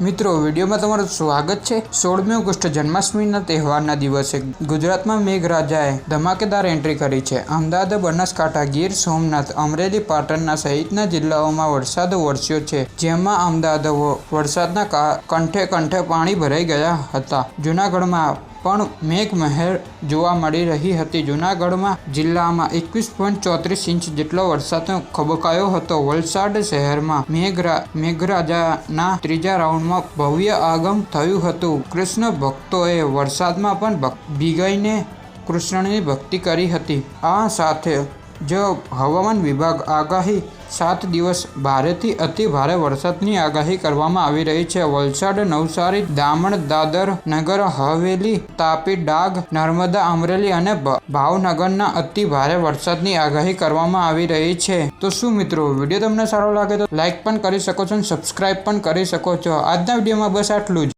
મિત્રો, વિડીયોમાં તમારું સ્વાગત છે. સોળમી ઓગસ્ટ જન્માષ્ટમીના તહેવારના દિવસે ગુજરાતમાં મેઘરાજાએ ધમાકેદાર એન્ટ્રી કરી છે. અમદાવાદ, બનાસકાંઠા, ગીર, સોમનાથ, અમરેલી, પાટણના સહિતના જિલ્લાઓમાં વરસાદ વરસ્યો છે, જેમાં અમદાવાદ વરસાદના કંઠે કંઠે પાણી ભરાઈ ગયા હતા. જૂનાગઢમાં પણ મેઘમહેર જોવા મળી રહી હતી. જૂનાગઢમાં જિલ્લામાં એકવીસ પોઈન્ટ ચોત્રીસ ઇંચ જેટલો વરસાદ ખબકાયો હતો. વલસાડ શહેરમાં મેઘરા, મેઘરાજાના ત્રીજા રાઉન્ડમાં ભવ્ય આગમ થયું હતું. કૃષ્ણ ભક્તોએ વરસાદમાં પણ ભક- ભીગાઈને કૃષ્ણની ભક્તિ કરી હતી. આ સાથે જ હવામાન વિભાગ આગાહી સાત દિવસ ભારેથી અતિ ભારે વરસાદની આગાહી કરવામાં આવી રહી છે. વલસાડ, નવસારી, દામણ, દાદર નગર, હવેલી, તાપી, ડાગ, નર્મદા, અમરેલી અને ભાવનગરના અતિ ભારે વરસાદની આગાહી કરવામાં આવી રહી છે. તો શું મિત્રો, વીડિયો તમને સારો લાગે તો લાઇક પણ કરી શકો છો અને સબસ્ક્રાઇબ પણ કરી શકો છો. આજના વિડીયોમાં બસ આટલું જ.